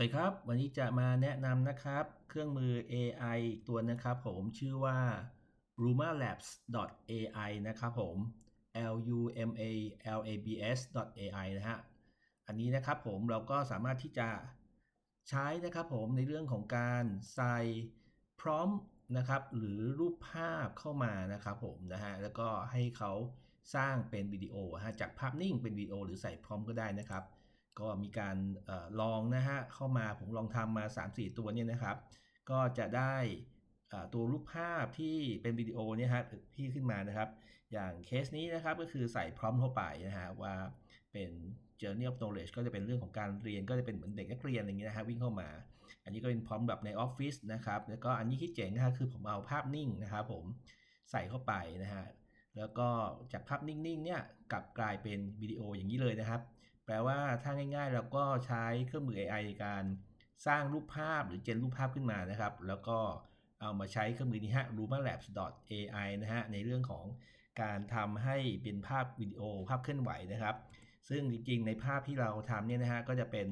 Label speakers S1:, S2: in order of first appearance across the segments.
S1: สวัสดีครับ วันนี้จะมาแนะนำนะครับ เครื่องมือ AI ตัวนะครับผมชื่อว่า rumalabs.ai นะครับผม l u m a l a b s .ai นะฮะ อันนี้นะครับผมเราก็สามารถที่จะใช้นะครับผมในเรื่องของการใส่พร้อมนะครับ หรือรูปภาพเข้ามานะครับผมนะฮะ แล้วก็ให้เขาสร้างเป็นวิดีโอฮะจากภาพนิ่งเป็นวิดีโอหรือใส่พร้อมก็ได้นะครับ ก็มีการออลองนะฮะเข้ามาผมลองทำมา 3-4 ตัวเนี่ยนะครับ ก็จะได้ตัวรูปภาพที่เป็นวิดีโอเนี่ยฮะพี่ขึ้นมานะครับ อย่างเคสนี้นะครับก็คือใส่พร้อมเข้าไปนะฮะว่าเป็น Journey of Knowledge ก็จะเป็นเรื่องของการเรียนก็จะเป็นเหมือนเด็กนักเรียนอะไรอย่างเงี้ยนะฮะวิ่งเข้ามา อันนี้ก็เป็นพร้อมแบบในออฟฟิศนะครับแล้วก็อันนี้ที่เจ๋งนะฮะคือผมเอาภาพนิ่งนะครับผมใส่เข้าไปนะฮะแล้วก็จากภาพนิ่งๆเนี่ยกลับกลายเป็นวิดีโออย่างนี้เลยนะครับ แปลว่าถ้าง่ายๆ เราก็ใช้เครื่องมือ AI ในการสร้างรูปภาพหรือเจนรูปภาพขึ้นมานะครับ แล้วก็เอามาใช้เครื่องมือนี้ฮะ rumalabs.ai นะฮะในเรื่องของการทำให้เป็นภาพวิดีโอภาพเคลื่อนไหวนะครับ ซึ่งจริงๆ ในภาพที่เราทำเนี่ยนะฮะก็จะเป็น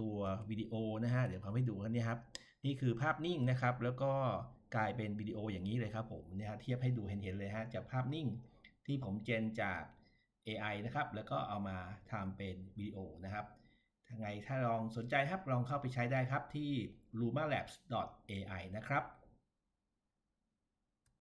S1: ตัววิดีโอนะฮะเดี๋ยวผมให้ดูกันนี่ครับนี่คือภาพนิ่งนะครับ แล้วก็กลายเป็นวิดีโออย่างนี้เลยครับผมเนี่ยเทียบให้ดูเห็นๆเลยฮะจากภาพนิ่งที่ผมเจนจาก AI นะครับ แล้วก็เอามาทำเป็นวิดีโอนะครับถ้าไงถ้าลองสนใจครับลองเข้าไปใช้ได้ครับที่ lumalabs.ai นะครับ